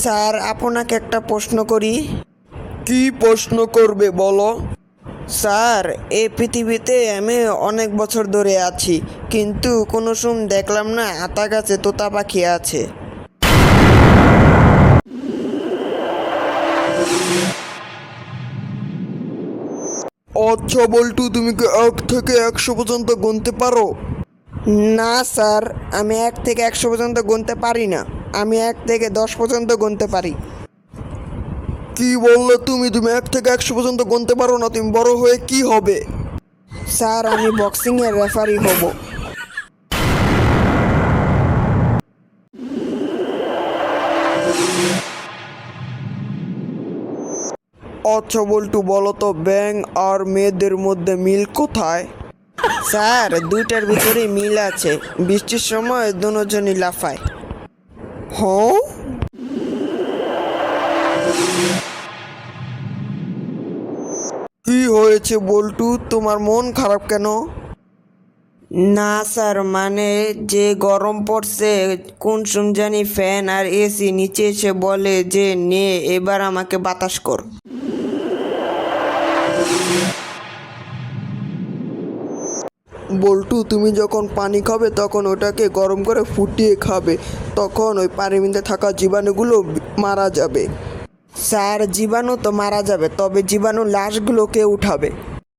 Sir আপনাকে একটা প্রশ্ন করি। কি প্রশ্ন করবে বলো? স্যার এই পৃথিবীতে আমি অনেক বছর ধরে আছি কিন্তু কোনো সময় দেখলাম না আতা গাছে তোতা পাখি আছে। আচ্ছা বল্টু তুমি কি এক থেকে একশো পর্যন্ত গুনতে পারো? না স্যার আমি এক থেকে একশো পর্যন্ত গুনতে পারি না। আমি এক থেকে দশ পর্যন্ত গুনতে পারি। কি বললে তুমি? তুমি এক থেকে একশো পর্যন্ত গুনতে পারো না তুমি বড় হয়ে কি হবে? স্যার আমি বক্সিংয়ের রেফারি হব। আচ্ছা বল্টু বলো তো ব্যাং আর মেয়েদের মধ্যে মিল কোথায়? স্যার দুইটার ভিতরে মিল আছে। বৃষ্টির সময় দুজনই লাফায়। হ্যাঁ কি হয়েছে বল্টু? তোমার মন খারাপ কেন? না স্যার মানে যে গরম পড়ছে কোন জানি ফ্যান আর এসি নিচে এসে বলে যে, নে, এবার আমাকে বাতাস কর। বল্টু, তুমি যখন পানি খাবে, তখন ওটাকে গরম করে ফুটিয়ে খাবে। তখন ওই পানির মধ্যে থাকা জীবাণুগুলো মারা যাবে। স্যার, জীবাণু তো মারা যাবে, তবে জীবাণু লাশগুলোকে উঠাবে।